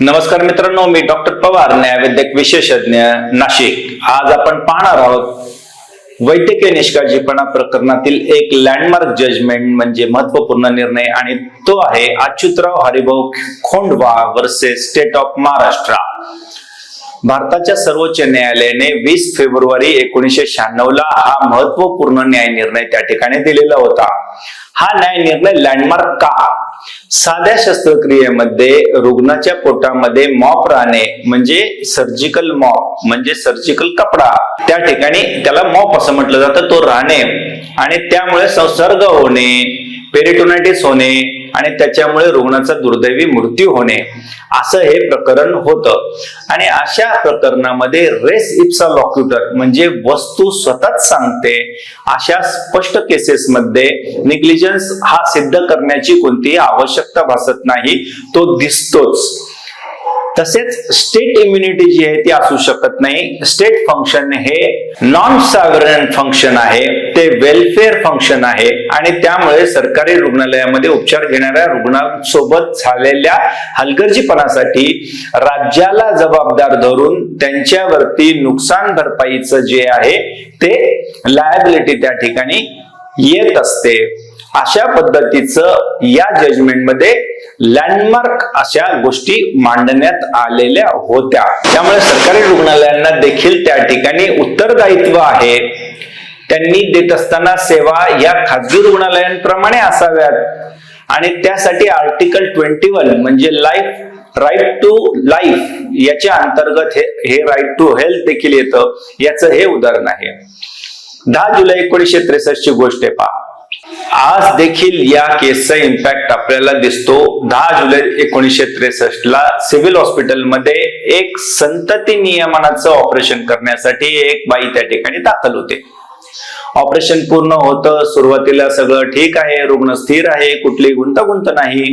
नमस्कार मित्रांनो मी डॉक्टर पवार न्यायवैद्यक विशेषज्ञ नाशिक. आज आपण पाहणार आहोत वैद्यकीय निष्काळजीपणा प्रकरणातील एक लँडमार्क जजमेंट म्हणजे महत्त्वपूर्ण निर्णय आणि तो आहे Achyutrao Haribhau Khondwa versus state of Maharashtra. भारताच्या सर्वोच्च न्यायालयाने वीस फेब्रुवारी एकोणीसशे शहाण्णव ला हा महत्त्वपूर्ण न्याय निर्णय त्या ठिकाणी दिलेला होता. हा न्याय निर्णय लँडमार्क का? साध्या शस्त्रक्रियेमध्ये रुग्णाच्या पोटामध्ये मॉप राहणे म्हणजे सर्जिकल मॉप म्हणजे सर्जिकल कपडा त्या ठिकाणी त्याला मॉप असं म्हटलं जातं तो राहणे. आणि त्यामुळे संसर्ग होणे पेरिटोनायटिस होणे आणि त्याच्यामुळे रुग्णाचा दुर्दैवी मृत्यू होणे असं हे प्रकरण होतं. आणि अशा प्रकरणामध्ये रेस इप्सा लॉक्युटर म्हणजे वस्तू स्वतःच सांगते अशा स्पष्ट केसेसमध्ये निग्लिजन्स हा सिद्ध करण्याची कोणतीही आवश्यकता भासत नाही तो दिसतोच. तसेच स्टेट इम्युनिटी जी आहे ती असू शकत नाही. स्टेट फंक्शन हे नॉन सॉवरन फंक्शन आहे. ते वेलफेअर फंक्शन आहे. आणि त्यामुळे सरकारी रुग्णालयामध्ये उपचार घेणाऱ्या रुग्णांसोबत झालेल्या हलगर्जीपणासाठी राज्याला जबाबदार धरून त्यांच्यावरती नुकसान भरपाईचं जे आहे ते लायबिलिटी त्या ठिकाणी येत असते. अशा पद्धतीचं या जजमेंटमध्ये लँडमार्क अशा गोष्टी मांडण्यात आलेल्या होत्या. त्यामुळे सरकारी रुग्णालयांना देखील त्या ठिकाणी उत्तरदायित्व आहे. त्यांनी देत असताना सेवा या खाजगी रुग्णालयांप्रमाणे असाव्यात. आणि त्यासाठी आर्टिकल ट्वेंटी वन म्हणजे लाईफ राईट टू लाईफ याच्या अंतर्गत हे हे राईट टू हेल्थ देखील येतं. याचं हे उदाहरण आहे. दहा जुलै एकोणीसशे त्रेसष्ट ची गोष्ट आहे पहा. आज देखील या केसचा इम्पॅक्ट आपल्याला दिसतो. दहा जुलै एकोणीसशे त्रेसष्ट ला सिव्हिल हॉस्पिटलमध्ये एक संतती नियमनाचं ऑपरेशन करण्यासाठी एक बाई त्या ठिकाणी दाखल होते. ऑपरेशन पूर्ण होतं सुरुवातीला सगळं ठीक आहे रुग्ण स्थिर आहे कुठली गुंतागुंत नाही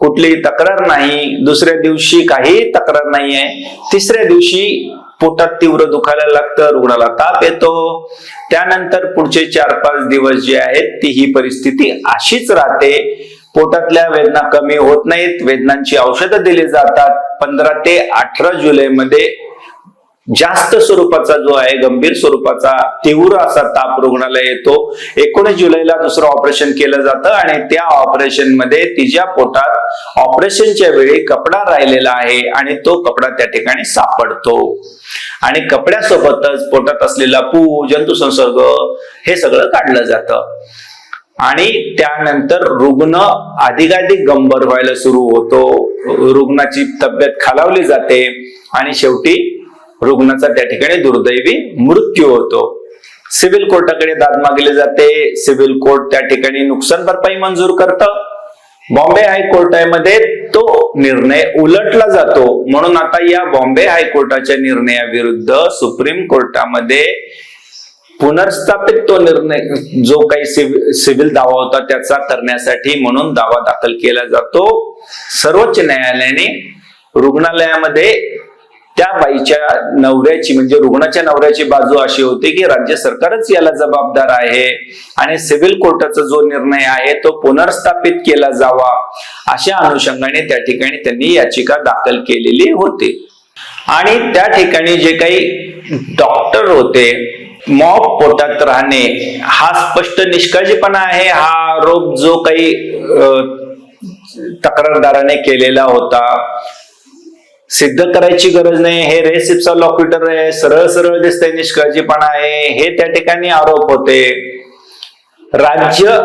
कुठली तक्रार नाही दुसऱ्या दिवशी काही तक्रार नाही आहे तिसऱ्या दिवशी पोटात तीव्र दुखायला लागतं रुग्णाला ताप येतो. त्यानंतर पुढचे चार पाच दिवस जे आहेत ती ही परिस्थिती अशीच राहते. पोटातल्या वेदना कमी होत नाहीत. वेदनांची औषधं दिली जातात. पंधरा ते अठरा जुलैमध्ये जास्त स्वरूपाचा जो आहे गंभीर स्वरूपाचा तीव्र असा ताप रुग्णाला येतो. एकोणीस जुलैला दुसरं ऑपरेशन केलं जातं आणि त्या ऑपरेशनमध्ये तिच्या पोटात ऑपरेशनच्या वेळी कपडा राहिलेला आहे आणि तो कपडा त्या ठिकाणी सापडतो. आणि कपड्यासोबतच पोटात असलेला पू जंतुसंसर्ग हे सगळं काढलं जातं. आणि त्यानंतर रुग्ण अधिकाधिक गंभीर व्हायला सुरू होतो. रुग्णाची तब्येत खालावली जाते आणि शेवटी रुग्णाचा त्या ठिकाणी दुर्दैवी मृत्यू होतो. सिव्हिल कोर्टाकडे दाद मागले जाते. सिव्हिल कोर्ट त्या ठिकाणी नुकसान भरपाई मंजूर करतं. बॉम्बे हायकोर्टामध्ये तो निर्णय उलटला जातो. म्हणून आता या बॉम्बे हायकोर्टाच्या निर्णयाविरुद्ध सुप्रीम कोर्टामध्ये पुनर्स्थापित तो निर्णय जो काही सिव्हि- सिव्हिल दावा होता त्याचा करण्यासाठी म्हणून दावा दाखल केला जातो. सर्वोच्च न्यायालयाने रुग्णालयामध्ये त्या बाईच्या नवऱ्याची म्हणजे रुग्णाच्या नवऱ्याची बाजू अशी होती की राज्य सरकारच याला जबाबदार आहे आणि सिव्हिल कोर्टाचा जो निर्णय आहे तो पुनर्स्थापित केला जावा अशा अनुषंगाने त्या ठिकाणी त्यांनी याचिका दाखल केलेली होती. आणि त्या ठिकाणी जे काही डॉक्टर होते मॉप पोटात राहणे हा स्पष्ट निष्काळजीपणा आहे. हा आरोप जो काही तक्रारदाराने केलेला होता सिद्ध करायची गरज नाही. हे रेसिप्सा लॉक्युटर आहे. सरळ सरळ दिसतंय निष्काळजीपणा आहे. हे त्या ठिकाणी आरोप होते. राज्य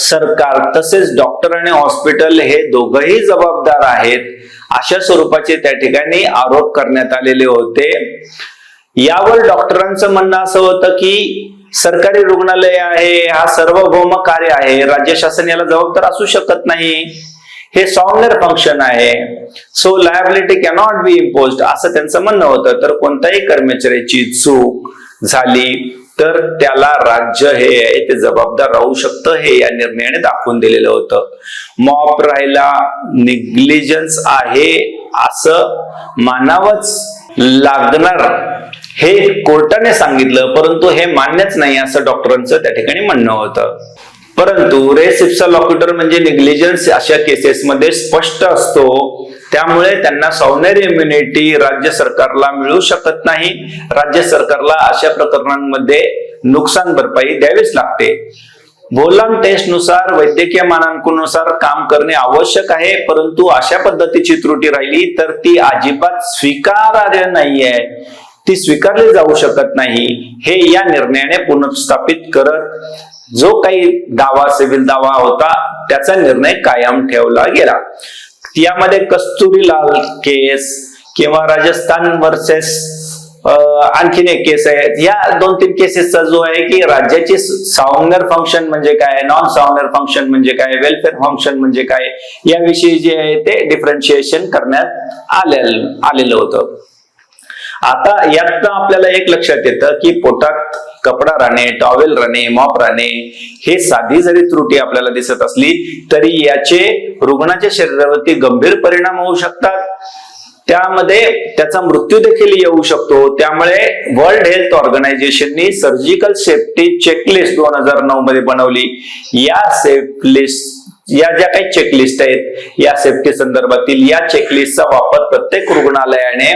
सरकार तसेच डॉक्टर आणि हॉस्पिटल हे दोघही जबाबदार आहेत. अशा स्वरूपाचे त्या ठिकाणी आरोप करण्यात आलेले होते. यावर डॉक्टरांचं म्हणणं असं होतं की सरकारी रुग्णालय आहे. हा सार्वभौम कार्य आहे. राज्य शासन याला जबाबदार असू शकत नाही. हे सॉन्डर फंक्शन आहे. So liability cannot be impose असं त्यांचं म्हणणं होतं. तर कोणत्याही कर्मचाऱ्याची चूक झाली तर त्याला राज्य हे आहे ते जबाबदार राहू शकतं हे या निर्णयाने दाखवून दिलेलं होतं. मॉप राहिला निग्लिजन्स आहे असं मानावंच लागणार. हे कोर्टाने सांगितलं परंतु हे मान्यच नाही असं डॉक्टरांचं त्या ठिकाणी म्हणणं होतं. परंतु रेस इप्सा लॉक्युटर म्हणजे निग्लिजन्स अशा केसेसमध्ये स्पष्ट असतो. त्यामुळे त्यांना सौंदर्य इम्युनिटी राज्य सरकारला मिळू शकत नाही. राज्य सरकारला अशा प्रकरणांमध्ये नुकसान भरपाई द्यावीच लागते. भोलाम टेस्टनुसार वैद्यकीय मानांकनुसार काम करणे आवश्यक आहे परंतु अशा पद्धतीची त्रुटी राहिली तर ती अजिबात स्वीकारार्ह नाहीये. ती स्वीकारली जाऊ शकत नाही. हे या निर्णयाने पुनर्स्थापित करत जो काही दावा सिव्हिल दावा होता त्याचा निर्णय कायम ठेवला गेला. यामध्ये कस्तुरीलाल केस किंवा राजस्थान वर्सेस आणखीन एक केस आहे. या दोन तीन केसेसचा जो आहे की राज्याची सावंगर फंक्शन म्हणजे काय नॉन सावंगर फंक्शन म्हणजे काय वेलफेअर फंक्शन म्हणजे काय याविषयी जे आहे ते डिफरन्शिएशन करण्यात आलेलं आलेलं होतं. आता यात आपल्याला एक लक्षात येतं की पोटात कपडा राहणे टॉवेल राहणे मॉप राहणे हे साधी जरी त्रुटी आपल्याला दिसत असली तरी याचे रुग्णाच्या शरीरावरती गंभीर परिणाम होऊ शकतात. त्यामध्ये त्याचा मृत्यू देखील येऊ शकतो. त्यामुळे वर्ल्ड हेल्थ ऑर्गनायझेशननी सर्जिकल सेफ्टी चेकलिस्ट दोन हजार नऊ मध्ये बनवली. या सेफलिस्ट या ज्या काही चेकलिस्ट आहेत या सेफ्टी संदर्भातील या चेकलिस्टचा वापर प्रत्येक रुग्णालयाने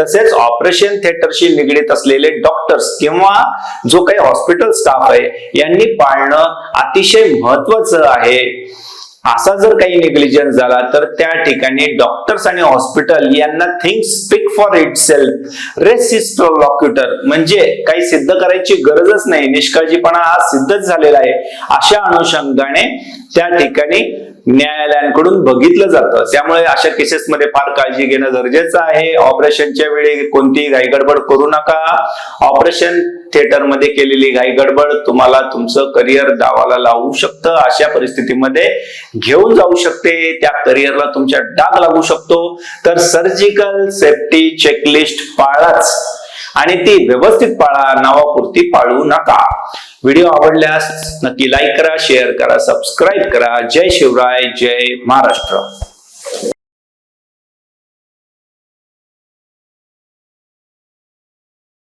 तसेच ऑपरेशन थिएटरशी निगडीत असलेले डॉक्टर्स किंवा जो काही हॉस्पिटल स्टाफ आहे यांनी पाळणं अतिशय महत्वाचं आहे. असा जर काही निग्लिजन्स झाला तर त्या ठिकाणी डॉक्टर्स आणि हॉस्पिटल यांना thing speak for itself रेसिस्ट्रोलॉक्युटर म्हणजे काही सिद्ध करायची गरजच नाही. निष्काळजीपणा हा सिद्धच झालेला आहे. अशा अनुषंगाने त्या ठिकाणी न्यायालयांकडून बघितलं जातं. त्यामुळे अशा केसेसमध्ये फार काळजी घेणं गरजेचं आहे. ऑपरेशनच्या वेळी कोणतीही घाई गडबड करू नका. ऑपरेशन थिएटरमध्ये केलेली घाई गडबड तुम्हाला तुमचं करिअर दावाला लावू शकतं. अशा परिस्थितीमध्ये घेऊन जाऊ शकते. त्या करिअरला तुमच्या डाग लागू शकतो. तर सर्जिकल सेफ्टी चेकलिस्ट पाळाच. आणि ती व्यवस्थित पाळा. नावापुरती पाळू नका. व्हिडिओ आवडल्यास नक्की लाईक करा शेअर करा सबस्क्राईब करा. जय शिवराय. जय महाराष्ट्र.